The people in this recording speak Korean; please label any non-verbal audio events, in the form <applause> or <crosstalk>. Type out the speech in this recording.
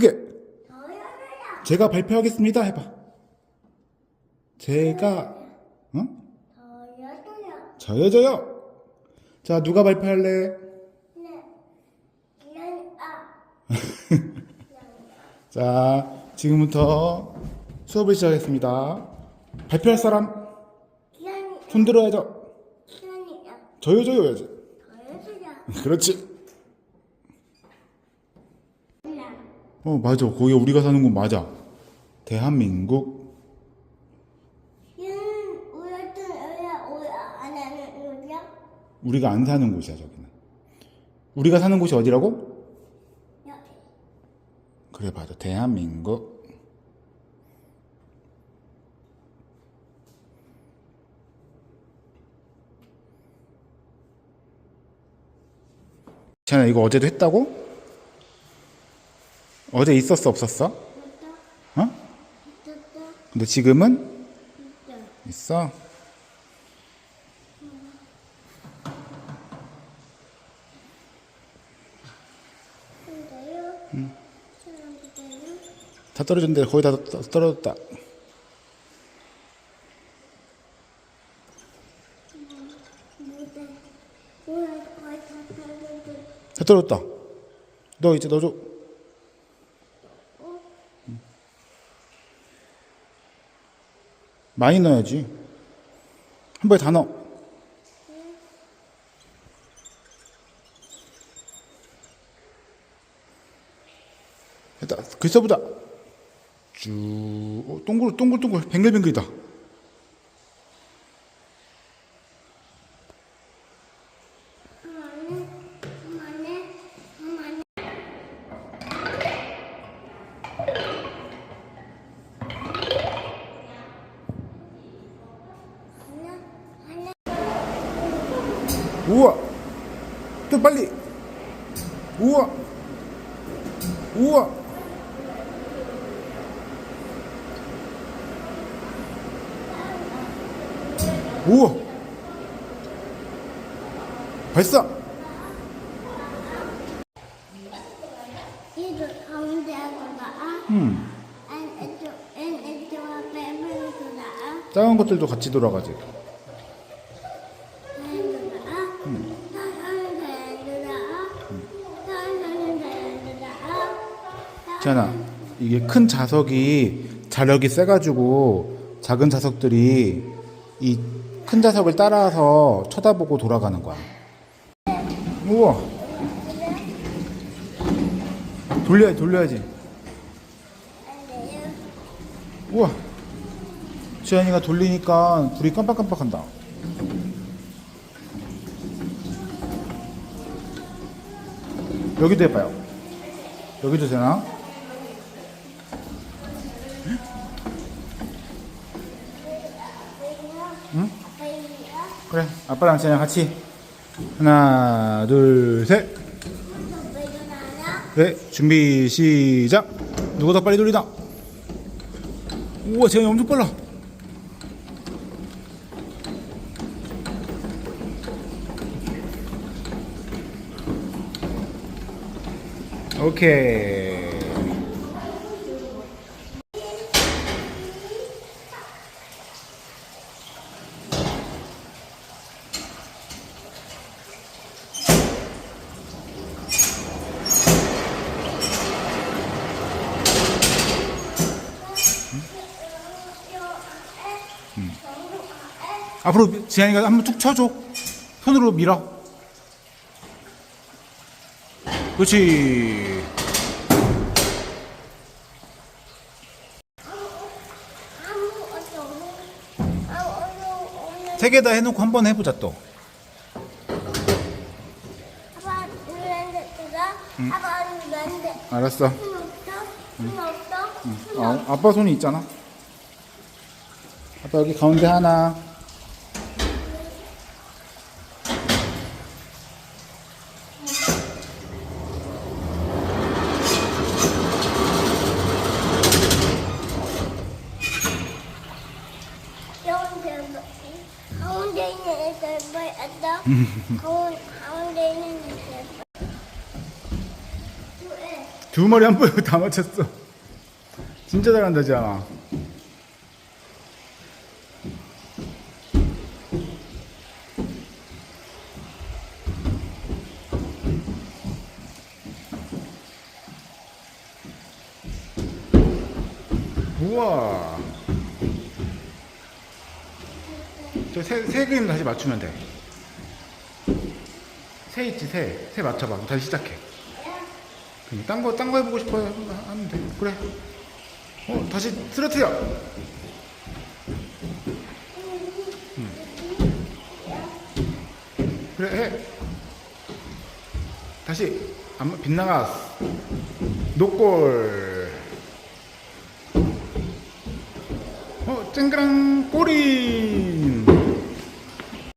저요요. 제가 발표하겠습니다 해봐 제가 어? 저요요. 저요 저요 자 누가 발표할래. <laughs> 자 지금부터 수업을 시작하겠습니다 발표할 사람 손 들어야죠. 저요 저요 해야지 저요요. <laughs> 그렇지 몰라. 어 맞아 거기 우리가 사는 곳 맞아 대한민국 안 하는 우야. 우리가 안 사는 곳이야 저기는 우리가 사는 곳이 어디라고? 여기. 그래 맞아 대한민국 지현아 이거 어제도 했다고? 어제 있었어 없었어? 어? 근데 지금은. 있어? 다 떨어졌는데 거의 다 떨- 떨어졌다 다 떨어졌다 너 이제 넣어줘 많이 넣어야지. 한 번에 다 넣어. 됐다. 글 써보자 쭉. 어, 동글 동글동글 뱅글뱅글이다 우와 또 빨리 우와 우와 우와 발사 가운데 하고 음 나아 작은 것들도 같이 돌아가지 지현아. 이게 큰 자석이 자력이 세가지고 작은 자석들이 이 큰 자석을 따라서 쳐다보고 돌아가는 거야. 우와. 돌려야지 돌려야지. 우와. 지현이가 돌리니까 불이 깜빡깜빡한다. 여기도 해봐요. 여기도 되나? 그래 아빠랑 지현이랑 같이 하나 둘셋 네, 준비 시작. 누가 더 빨리 돌리다. 우와, 재현이 엄청 빨라. 오케이. 앞으로 지한이가 한번 툭 쳐줘. 손으로 밀어. 그렇지. 세 개 다 해놓고 한 번 해보자 또. 누구한테? 알았어. 손? 손 어, 아빠 손이 있잖아. 아빠 여기 가운데 하나. 가운데 가운데 있는 두 마리 한 번에 다 맞췄어. 진짜 잘한다, 지아나. 우와. 저 새, 새 그림 다시 맞추면 돼. 새 있지, 새. 새 맞춰봐. 다시 시작해. 그럼 딴 거, 딴 거 해보고 싶어요. 하면 돼. 그래. 어, 다시 쓰러뜨려. 음. 그래, 해. 다시. 안, 빗나갔어. 노골. 어, 쨍그랑 꼬리.